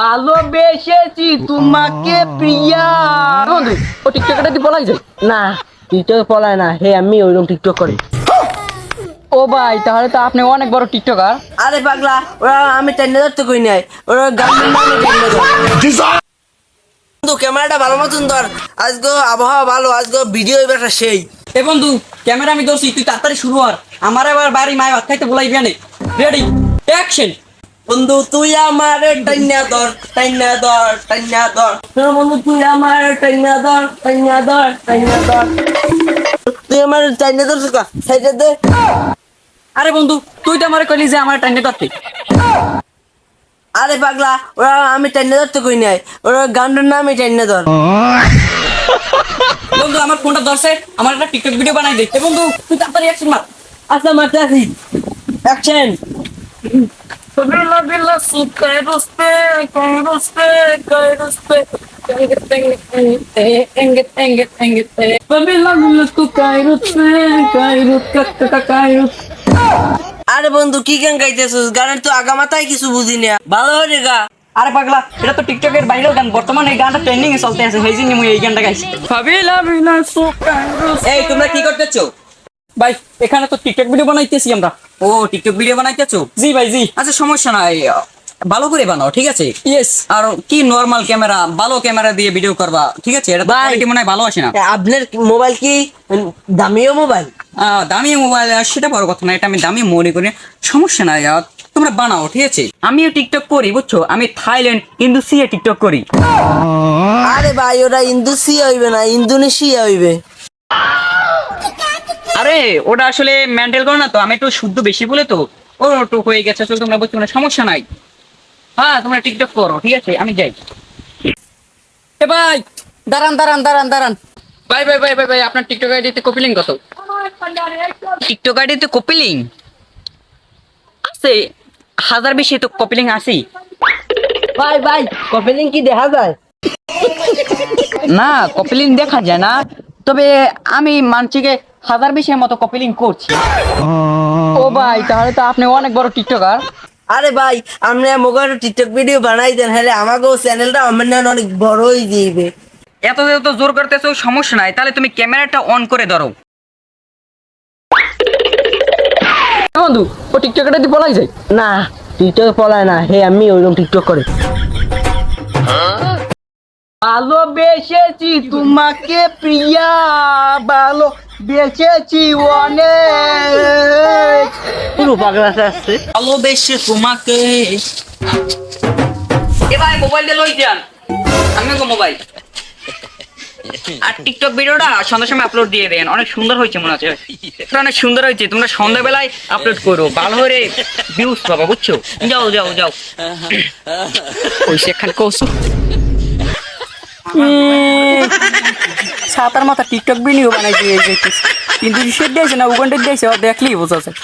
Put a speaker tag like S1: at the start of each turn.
S1: ভালোবেসেছি তোমাকে প্রিয়া।
S2: ও টিকটকারটা দিয়ে বলাই যায়
S1: না টিকটক পলায় না। হে আমি ওইরকম টিকটক করি।
S2: ও ভাই তাহলে তো আপনি অনেক বড় টিকটকার
S1: আরে পাগলা ওরা আমি টেন্ডে ধরতে কই নাই। ওরা মানে বন্ধু ক্যামেরাটা ভালো মতন ধর। আজকে আবহাওয়া ভালো আজকে ভিডিও এবার সেই।
S2: এ বন্ধু ক্যামেরা আমি ধরছি তুই তাড়াতাড়ি শুরু হর আমার এবার বাড়ি মায় ভাত খাইতে বলাই বিয়ানে রেডি অ্যাকশন
S1: বন্ধু, তুই আমার টাইনা ধর টাইনা ধর টাইনা ধর। শোনো বন্ধু, তুই আমার টাইনা ধর টাইনা ধর টাইনা ধর। তুই আমার টাইনা ধর সাইডে দে।
S2: আরে বন্ধু, তুই তো আমার কইলি যে আমার টাইনে ধরতে।
S1: আরে পাগলা, ওরা আমি টাইনা ধরতে কই নাই। ওরা গানটার নামে টাইনা ধর।
S2: বন্ধু, আমার ফোনটা ধরছে, আমার একটা টিকটক ভিডিও বানাই দে। বন্ধু, তুই তাড়াতাড়ি অ্যাকশন মার।
S1: আচ্ছা মারতে আসি। Action
S2: Billa billa su kairos pe, kairos pe, kairos pe. Enget enget enget enget enget enget Billa billa su kairos pe, kairos kakka
S1: আরে বন্ধু কি গান গাইতেছিস? গানের তো আগা মাথায় কিছু বুঝি না। ভালো হয়ে গা।
S2: আরে পাগলা এটা তো টিকটকের ভাইরাল গান। বর্তমানে এই গানটা ট্রেন্ডিং এ চলতে আছে। সেই জন্য আমি এই গানটা গাইছি।
S3: এই তোমরা কি করতেছো?
S2: ভাই এখানে তো টিকটক ভিডিও বানাইতেছি আমরা।
S3: ও টিকটক ভিডিও বানাইতেছো?
S2: জি ভাই জি।
S3: আচ্ছা সমস্যা নাই। ভালো করে বানাও ঠিক আছে?
S2: ইয়েস
S3: আর কি নর্মাল ক্যামেরা ভালো ক্যামেরা দিয়ে ভিডিও করবা ঠিক আছে? এটা কোয়ালিটি মনে হয় ভালো আসে না।
S1: আপনার মোবাইল কি দামিও মোবাইল
S3: আহ, দামি মোবাইল সেটা বড় কথা না এটা আমি দামি মনে করি। সমস্যা নাই তোমরা বানাও ঠিক আছে? আমিও টিকটক করি বুঝছ? আমি থাইল্যান্ড ইন্দোনেশিয়া টিকটক করি।
S1: আরে ভাই ওরা ইন্দোনেশিয়া হইবে না ইন্দোনেশিয়া হইবে।
S3: আরে ওটা আসলে মেন্টাল করো না তো আমি একটু শুদ্ধ বেশি বলে তো। ও একটু হয়ে গেছে আসলে তোমরা বুঝছ না সমস্যা নাই। হ্যাঁ তোমরা টিকটক করো ঠিক আছে? আমি যাই।
S2: এ ভাই দাঁড়ান দাঁড়ান দাঁড়ান দাঁড়ান। ভাই ভাই ভাই ভাই ভাই আপনার টিকটক আইডিতে কপি লিঙ্ক কত?
S3: টিকটক আইডিতে কপিলিং? আছে হাজার বেশি তো কপিলিং আছেই।
S1: ভাই ভাই কপিলিং কি দেখা যায়?
S3: না কপিলিং দেখা যায় না। তবে আমি মানছিকে হাজার বেশির মতো কপিলিং করছি।
S2: ও ভাই তাহলে তো আপনি অনেক বড় টিকটকার
S1: আরে ভাই আপনি মোবাইল টিকটক ভিডিও বানাই দেন হলে আমাকেও চ্যানেলটা আমার না অনেক বড় হয়ে দিবে
S3: এত এত জোর করতেছো সমস্যা নাই। তাহলে তুমি ক্যামেরাটা অন করে ধরো।
S2: বন্ধু ও টিকটকারটা দিয়ে বলাই যায়?
S1: না টিকটক পলায় না হে আমি ওইরকম টিকটক করি। ভালোবেসেছি তোমাকে প্রিয়া ভালো বেসেছি অনেক। পুরো পাগলা আসছে
S3: ভালোবেসে তোমাকে। এ ভাই মোবাইল দিয়ে লই যান। আমি গো মোবাইল আর টিকটক ভিডিওটা সন্ধ্যার সময় আপলোড দিয়ে দেন। অনেক সুন্দর হয়েছে মনে হচ্ছে। অনেক সুন্দর হয়েছে। তোমরা সন্ধ্যাবেলায় আপলোড করো। ভালো করে ভিউজ পাবা বুঝছ? যাও যাও যাও।
S2: ওই সেখানে কৌশু সাতার মাথা টিকটক ভিডিও বানাই দিয়ে কিন্তু সেট দিয়েছে না, উগন্ডের দিয়েছে দেখলেই বোঝা যায়।